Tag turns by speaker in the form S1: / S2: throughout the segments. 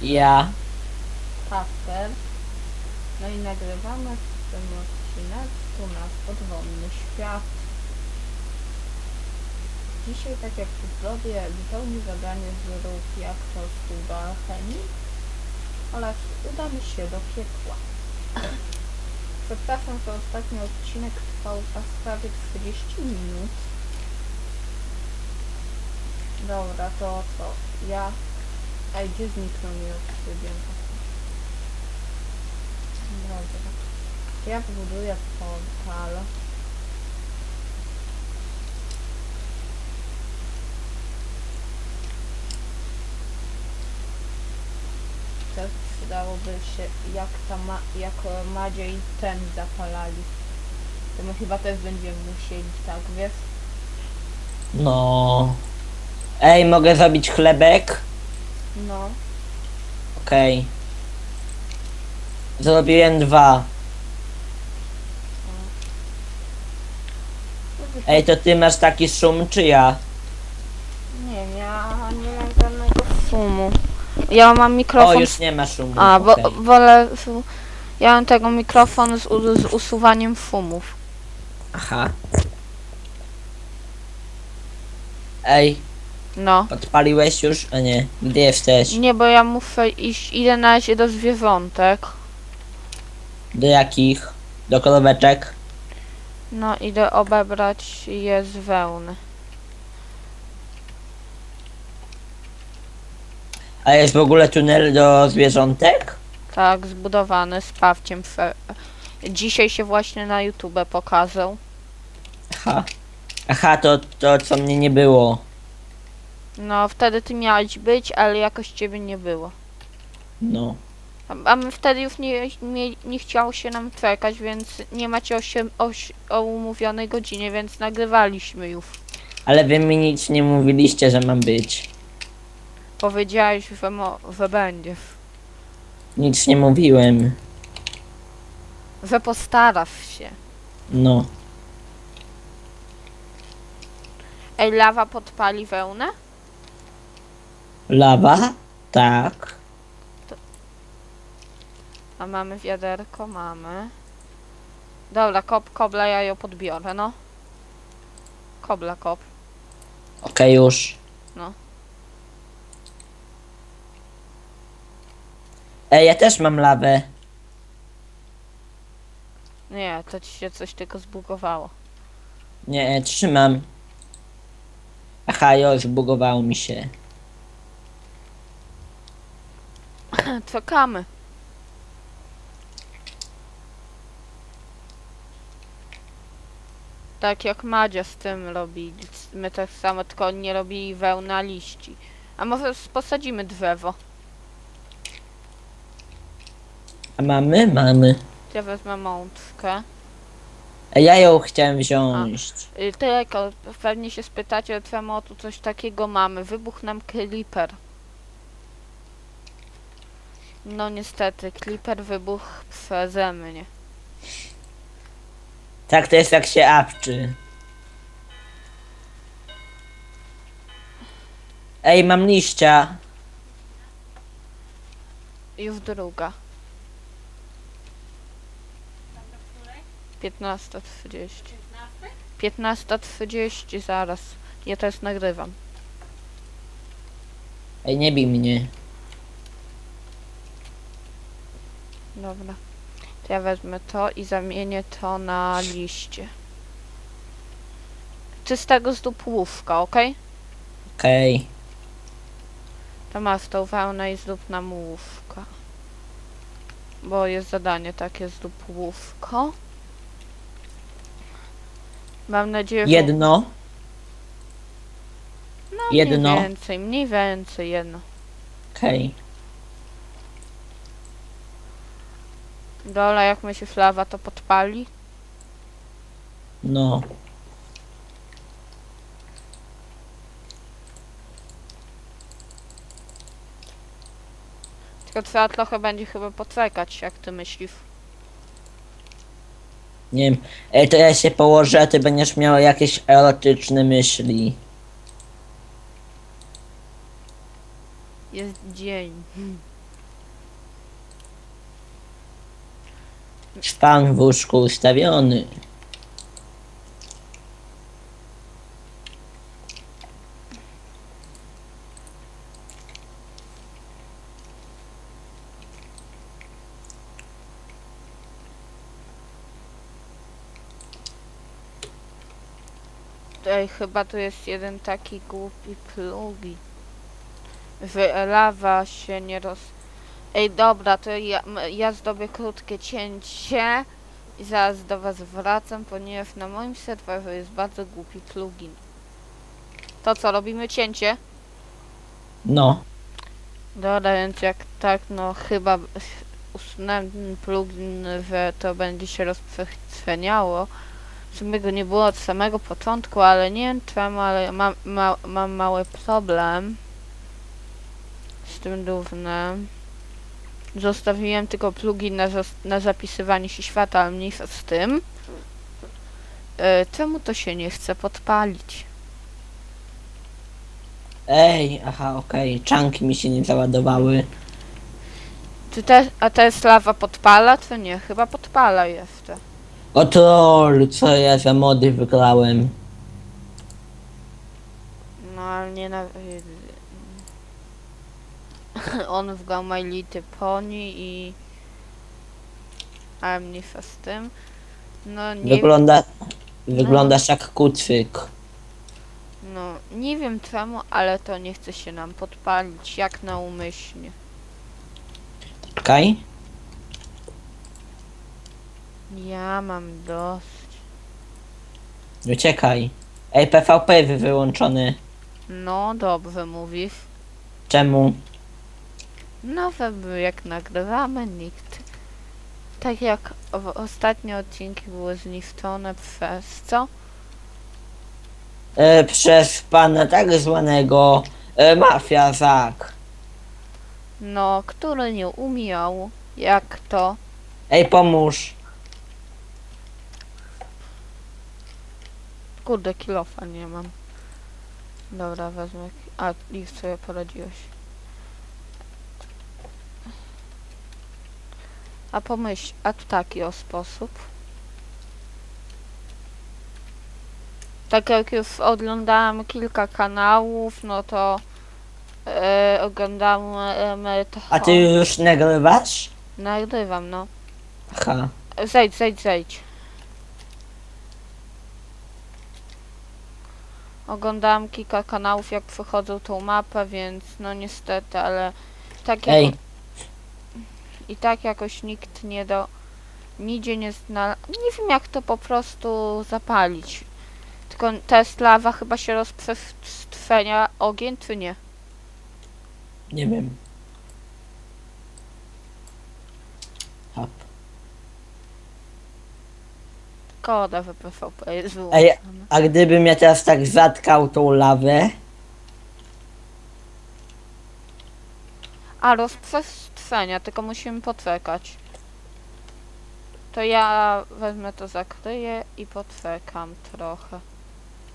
S1: Ja.
S2: Paster. No i nagrywamy w tym odcinek u nas podwodny świat. Dzisiaj, tak jak tu zrobię, wypełnię zadanie z rób jak to do alchemii oraz udamy się do piekła. Przepraszam, że ostatni odcinek trwał aż prawie 40 minut. Dobra, to co? Ja... Ej, gdzie zniknął mi obsydian? Dobra. Ja wybuduję portal. Też przydałoby się, jak ta ma, jak e, Madzia i ten zapalali. To my chyba też będziemy musieli, tak, wiesz?
S1: No. Ej, mogę zrobić chlebek?
S2: No.
S1: Okej. Zrobiłem dwa. Ej, to ty masz taki szum, czy ja?
S2: Nie, ja nie mam żadnego szumu. Ja mam
S1: O,
S2: mikrofon.
S1: już nie ma szumu.
S2: A, bo
S1: okej.
S2: wolę. Ja mam tego mikrofon z, u- z usuwaniem szumów.
S1: Aha. Ej,
S2: No.
S1: odpaliłeś już? A nie, gdzie jesteś?
S2: Nie, bo ja muszę iść. Idę na razie do zwierzątek.
S1: Do jakich? Do koloweczek?
S2: No, idę obebrać je z wełny.
S1: A jest w ogóle tunel do zwierzątek?
S2: Tak, zbudowany z pawciem. Fe... Dzisiaj się właśnie na YouTube pokazał.
S1: Aha. Aha, to, to co mnie nie było.
S2: No, wtedy ty miałeś być, ale jakoś ciebie nie było.
S1: No.
S2: A- A my wtedy już nie, nie, nie chciało się nam czekać, więc nie macie osiem, oś, o umówionej godzinie, więc nagrywaliśmy już.
S1: Ale wy mi nic nie mówiliście, że mam być.
S2: Powiedziałeś, że, mo, że będziesz.
S1: Nic nie mówiłem.
S2: Że postarasz się.
S1: No.
S2: Ej, lawa podpali wełnę?
S1: Lawa? Tak.
S2: A mamy wiaderko? Mamy. Dobra, kop, kobla, ja ją podbiorę, no. Kobla, kop.
S1: Okej, już.
S2: No.
S1: Ej, ja też mam lawę.
S2: Nie, to ci się coś tylko zbugowało.
S1: Nie, trzymam. Aha, już bugowało mi się.
S2: Czekamy. Tak jak Madzia z tym robi. My tak samo, tylko nie robili wełna liści. A może posadzimy drzewo?
S1: A mamy? Mamy.
S2: Ja wezmę mączkę.
S1: Ej, ja ją chciałem wziąć.
S2: Y, Tylko pewnie się spytacie, czemu tu coś takiego mamy. Wybuch nam Clipper. No niestety, Clipper wybuchł przeze mnie.
S1: Tak to jest jak się awczy. Ej, mam liścia.
S2: Już druga. 15.30. 15.30 zaraz. Ja też nagrywam.
S1: Ej, nie bij mnie.
S2: Dobra. To ja wezmę to i zamienię to na liście. Czystego z dupłówka, ok?
S1: Okej.
S2: To masz tą wełnę i zrób nam łówka. Bo jest zadanie takie z łówko. Mam nadzieję, że...
S1: Jedno.
S2: no,
S1: jedno.
S2: Mniej więcej, mniej więcej jedno.
S1: Okej.
S2: Dola, jak myślisz, lawa to podpali?
S1: No.
S2: Tylko trzeba trochę będzie chyba poczekać, jak ty myślisz.
S1: Nie wiem. Ej, to ja się położę, a ty będziesz miał jakieś erotyczne myśli.
S2: Jest jest dzień.
S1: Szpan w łóżku ustawiony.
S2: Ej, chyba tu jest jeden taki głupi plugin. Że lawa się nie roz... Ej, dobra, to ja, ja krótkie cięcie i zaraz do was wracam, ponieważ na moim serwerze jest bardzo głupi plugin. To co, robimy cięcie?
S1: No.
S2: Dobra, więc jak tak, no chyba usunąłem ten plugin, że to będzie się rozprzestrzeniało. W sumie go nie było od samego początku, ale nie wiem czemu, ale mam, ma, mam mały problem z tym równem. Zostawiłem tylko plugin na, na zapisywanie się świata, ale mniejsza z tym. E, czemu to się nie chce podpalić?
S1: Ej, aha, okej. Czanki mi się nie załadowały.
S2: Czy te, a ta jest lawa podpala, czy nie? Chyba podpala jeszcze.
S1: O troll, co ja za mody wygrałem.
S2: No ale nie na... On wgrał My Little Pony i... Ale mniejsza z tym. No nie,
S1: Wygląda... Wyglądasz jak kucyk.
S2: no nie wiem czemu, ale to nie chce się nam podpalić, jak na umyślnie.
S1: Czekaj.
S2: Ja mam dość.
S1: Uciekaj. Ej, PvP wy- wyłączony.
S2: No dobrze mówisz.
S1: Czemu?
S2: Nowe jak nagrywamy, nikt. Tak jak ostatnie odcinki były zniszczone przez co?
S1: E, przez pana tak zwanego e, Mafia Zak.
S2: No, który nie umiał, jak to.
S1: Ej, pomóż.
S2: Kurde, kilofa nie mam. Dobra, wezmę. A, i sobie poradziłeś. A pomyśl, a w taki o sposób. Tak jak już oglądałam kilka kanałów, no to e, oglądałam e, to.
S1: A ty już nagrywasz?
S2: Nagrywam, no.
S1: Aha.
S2: Zejdź, zejdź, zejdź. Oglądałam kilka kanałów, jak przechodzą tą mapę, więc no niestety, ale tak jak...
S1: Ej.
S2: I tak jakoś nikt nie do... Nigdzie nie znalazł... Nie wiem jak to po prostu zapalić. Tylko ta jest lawa chyba się rozprzestrzenia ogień, czy nie?
S1: Nie wiem. Hop.
S2: Koda w PvP jest
S1: Ej, a gdybym ja teraz tak zatkał tą lawę,
S2: A, rozprzestrzenia, tylko musimy poczekać. To ja wezmę to zakryję i poczekam trochę.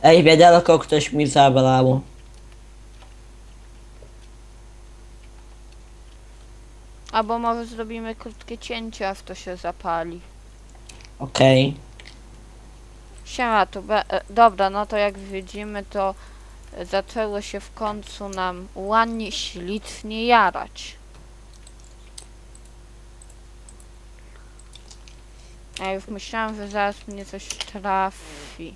S1: ej, wiaderko ktoś mi zabrał.
S2: Albo może zrobimy krótkie cięcie, aż to się zapali.
S1: Okej.
S2: Siema, tu be- e, dobra, no to jak widzimy, to zaczęło się w końcu nam ładnie, ślicznie jarać. Ja już myślałam, że zaraz mnie coś trafi.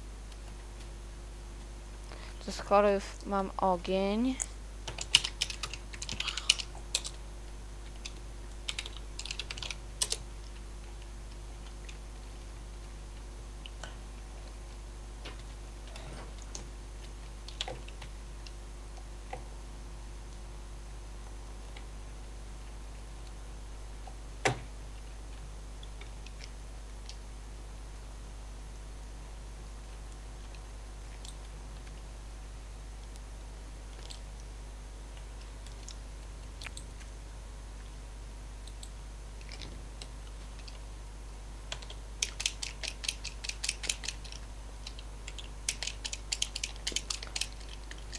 S2: To skoro już mam ogień.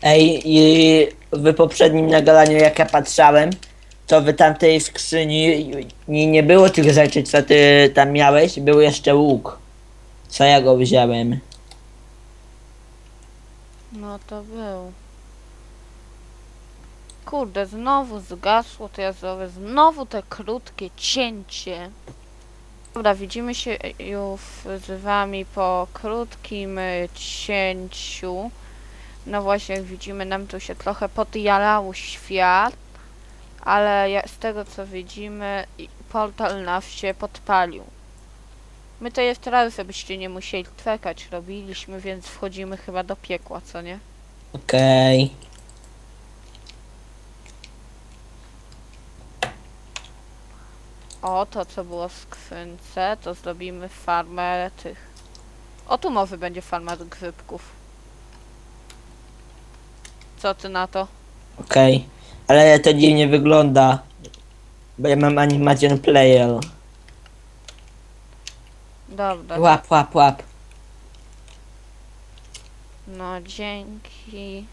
S1: Ej, i w poprzednim nagraniu, jak ja patrzałem, to w tamtej skrzyni nie, nie było tych rzeczy, co ty tam miałeś, był jeszcze łuk. Co ja go wziąłem?
S2: No to był. Kurde, znowu zgasło, to ja znowu te krótkie cięcie. Dobra, widzimy się już z wami po krótkim cięciu. No właśnie, jak widzimy, nam tu się trochę podjarało świat, ale z tego co widzimy, portal nas się podpalił. My to jeszcze raz, żebyście nie musieli czekać, robiliśmy, więc wchodzimy chyba do piekła, co nie?
S1: Okej.
S2: O, to co było w skrzynce, to zrobimy farmę tych. O, tu mowy będzie farma grzybków. Co ty na to?
S1: Okej. Ale to dziwnie wygląda. Bo ja mam animation player.
S2: Dobra.
S1: Łap, łap, łap.
S2: No, dzięki.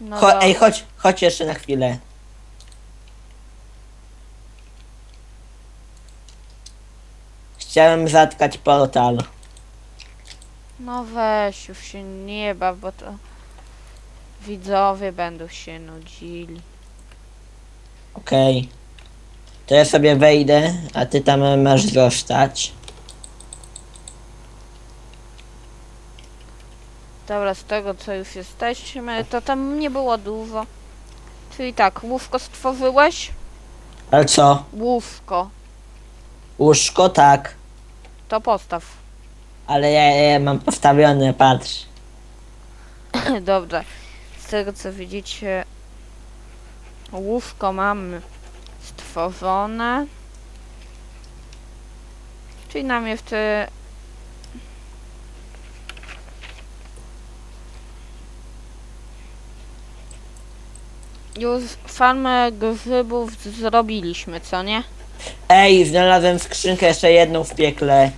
S2: No,
S1: Cho
S2: dobra.
S1: ej, chodź, chodź jeszcze na chwilę. Chciałem zatkać portal.
S2: no weź, już się nie baw, bo to widzowie będą się nudzili.
S1: Okej. To ja sobie wejdę, a ty tam masz zostać.
S2: Dobra, z tego co już jesteśmy, to tam nie było dużo. Czyli tak, łówko stworzyłeś?
S1: Ale co?
S2: Łówko.
S1: Łóżko tak.
S2: To postaw.
S1: Ale ja, ja mam postawione, patrz.
S2: Dobrze. Z tego co widzicie, łówko mamy stworzone. Czyli nam jeszcze już farmę grzybów zrobiliśmy, co nie?
S1: Ej, znalazłem skrzynkę jeszcze jedną w piekle.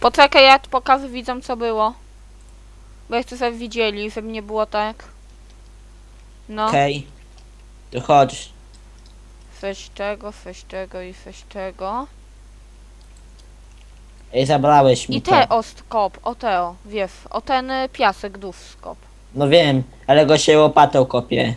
S2: Poczekaj, ja pokażę widzom co było. Bo chcę żeby widzieli, żeby nie było tak. No.
S1: Okej. To chodź.
S2: Weź tego, weź tego i weź tego.
S1: Ej, zabrałeś mi
S2: I
S1: to.
S2: te o skop, o te o, wiesz, o ten y, piasek dów skop.
S1: No wiem, ale go się łopatą kopie.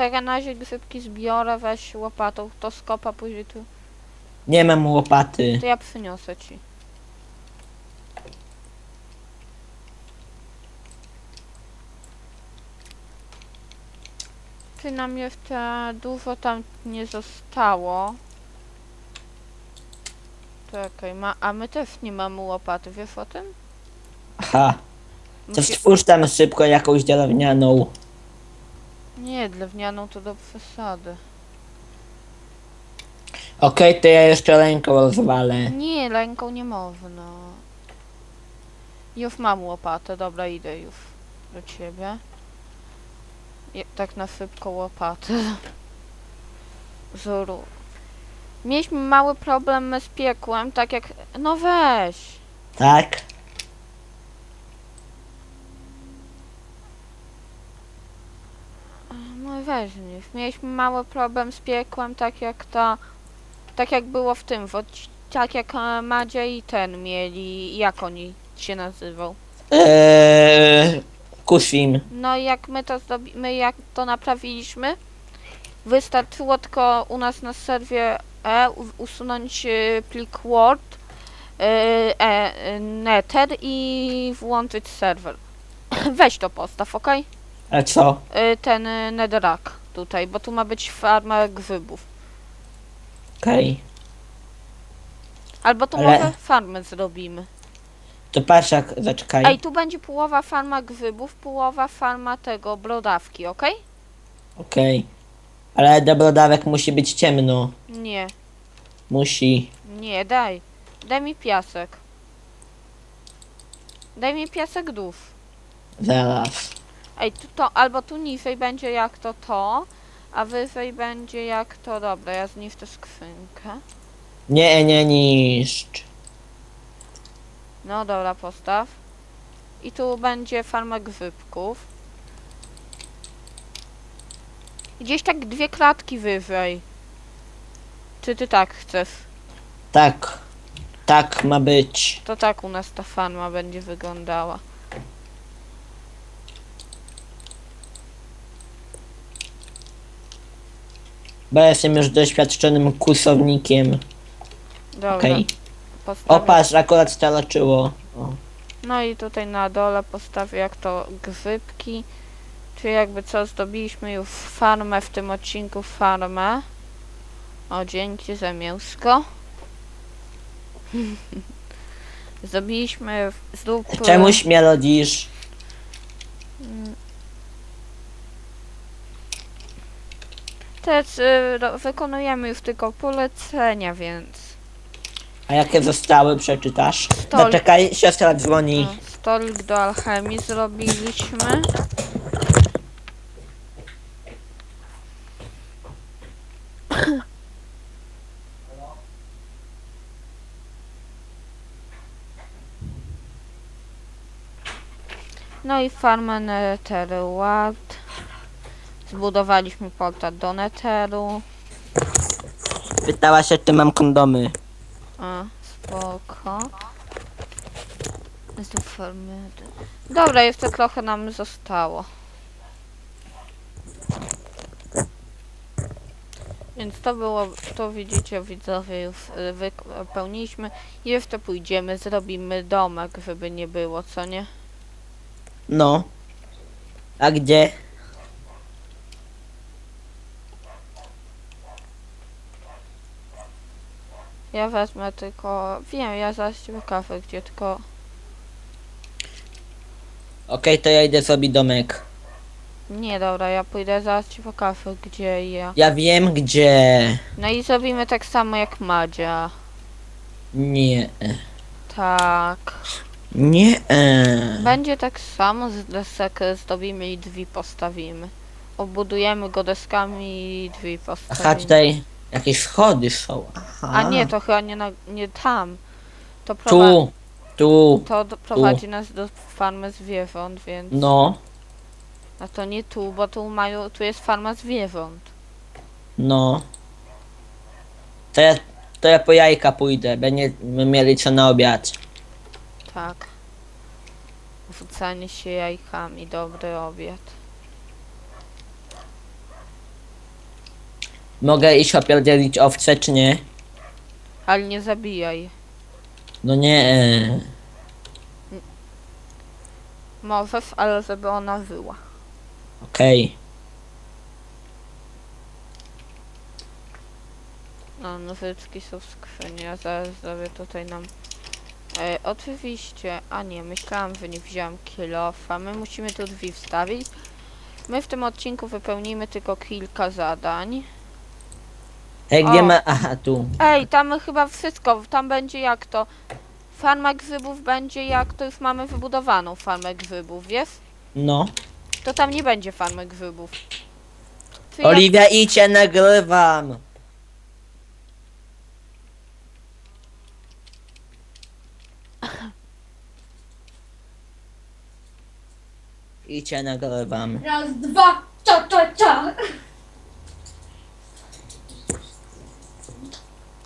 S2: Czekaj, na razie grzybki zbiorę, weź łopatą, to skopa później tu.
S1: Nie mam łopaty.
S2: To ja przyniosę ci. Czy nam jeszcze dużo tam nie zostało? Czekaj, ma, a my też nie mamy łopaty, wiesz o tym?
S1: Aha. To
S2: Musi...
S1: stwórz tam szybko jakąś drewnianą.
S2: Nie, drewnianą to do przesady.
S1: Okej, to ja jeszcze ręką rozwalę.
S2: Nie, ręką nie można. Już mam łopatę, dobra, idę już do ciebie. Je, tak na szybko łopatę. Zuru. Mieliśmy mały problem z piekłem, tak jak... No weź!
S1: Tak?
S2: Mnie. Mieliśmy mały problem z piekłem, tak jak ta... Tak jak było w tym, w tak jak e, Madzia i ten mieli, jak oni się nazywał.
S1: Eee, Kusim.
S2: No i jak my to my jak to naprawiliśmy, wystarczyło tylko u nas na serwie E usunąć e, plik Word, e, e, Nether i włączyć serwer. Weź to postaw, ok?
S1: A co?
S2: Ten e, Netherrack tutaj, bo tu ma być farma grzybów.
S1: Okej.
S2: Albo tu
S1: Ale-
S2: może farmę zrobimy.
S1: To patrz jak, zaczekaj.
S2: Ej, tu będzie połowa farma grzybów, połowa farma tego, brodawki, ok?
S1: Okej. Ale do brodawek musi być ciemno.
S2: Nie.
S1: Musi.
S2: Nie, daj. Daj mi piasek. Daj mi piasek dów.
S1: Zaraz.
S2: Ej, tu to, albo tu niżej będzie jak to to. A wyżej będzie jak to dobra, ja zniszczę skrzynkę.
S1: Nie, nie niszcz.
S2: No dobra, postaw. I tu będzie farma grzybków. Gdzieś tak dwie klatki wyżej. Czy ty tak chcesz?
S1: Tak. Tak ma być.
S2: To tak u nas ta farma będzie wyglądała.
S1: Bo ja jestem już doświadczonym kusownikiem.
S2: Dobra.
S1: Okej.
S2: postawię-
S1: O, patrz, akurat stalaczyło. O.
S2: No i tutaj na dole postawię jak to grzybki. Czyli jakby co, zdobiliśmy już farmę w tym odcinku farmę. O, dzięki za mięsko. Zdobiliśmy w- zrób...
S1: Czemuś mnie rodzisz?
S2: Teraz y, ro- wykonujemy już tylko polecenia, więc...
S1: A jakie zostały, przeczytasz?
S2: Stol.
S1: No czekaj, siostra dzwoni.
S2: O, stolik do alchemii zrobiliśmy. No i farmę Netheru Ward. Zbudowaliśmy portal do Netheru.
S1: Pytała się, czy mam kondomy.
S2: A, spoko. Dobra, jeszcze trochę nam zostało. Więc to było, to widzicie widzowie, już y, wypełniliśmy. Jeszcze pójdziemy, zrobimy domek, żeby nie było, co nie?
S1: No. A gdzie?
S2: Ja wezmę tylko, wiem, ja ci pokażę, gdzie tylko,
S1: Okej, to ja idę zrobić domek.
S2: nie dobra, ja pójdę, ci pokażę, gdzie ja.
S1: Ja wiem gdzie.
S2: No i zrobimy tak samo jak Madzia.
S1: Nie.
S2: Tak.
S1: Nie.
S2: Będzie tak samo, z desek zdobimy i drzwi postawimy. Obudujemy go deskami i drzwi
S1: Aha,
S2: postawimy.
S1: tutaj jakieś schody są. Aha.
S2: A nie, to chyba nie, na, nie tam. To, prowa-
S1: Tu. Tu.
S2: to do, prowadzi nas do farmy zwierząt, więc...
S1: No.
S2: A to nie tu, bo tu mają, tu jest farma zwierząt.
S1: No. To ja, to ja po jajka pójdę. Będziemy mieli co na obiad.
S2: Tak. Rzucanie się jajkami, dobry obiad.
S1: Mogę iść opierdzielić owce, czy nie?
S2: Ale nie zabijaj.
S1: No nie.
S2: Możesz, ale żeby ona wyła.
S1: Okej.
S2: No, nożyczki są w skrzyni, ja zaraz zrobię tutaj nam... E, oczywiście, a nie, myślałam, że nie wziąłem kilofa. My musimy tu drzwi wstawić. My w tym odcinku wypełnimy tylko kilka zadań.
S1: Ej, gdzie
S2: O.
S1: ma... Aha, tu.
S2: Ej, tam chyba wszystko, tam będzie jak to... Farma grzybów będzie jak to już mamy wybudowaną farmę grzybów, wiesz?
S1: No.
S2: To tam nie będzie farmy grzybów. Czy ja-
S1: Oliwia, idźcie, nagrywam. Idźcie, nagrywam.
S3: Raz, dwa, cia, cia, cia.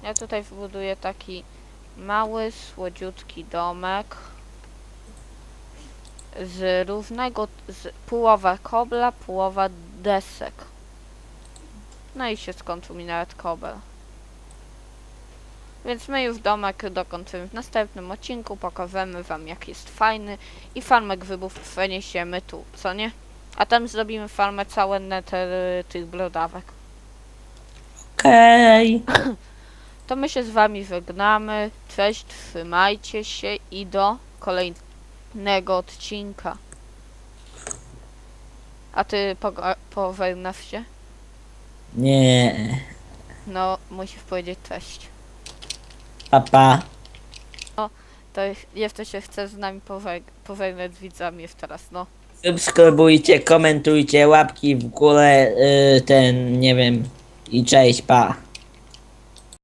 S2: Ja tutaj wybuduję taki mały, słodziutki domek z różnego, z połowa kobla, połowa desek. No i się skończył mi nawet kobel. Więc my już domek dokończymy w następnym odcinku, pokażemy wam jak jest fajny i farmę grzybów przeniesiemy tu, co nie? A tam zrobimy farmę całe neter tych brodawek.
S1: Okej.
S2: To my się z wami żegnamy. Cześć, trzymajcie się i do kolejnego odcinka. A ty poga- pożegnasz się?
S1: Nie.
S2: No, musisz powiedzieć cześć.
S1: Papa.
S2: To jeszcze się chcesz z nami pożeg- pożegnać z widzami jeszcze raz, no.
S1: Subskrybujcie, komentujcie, łapki w górę, y, ten, nie wiem. I cześć, pa.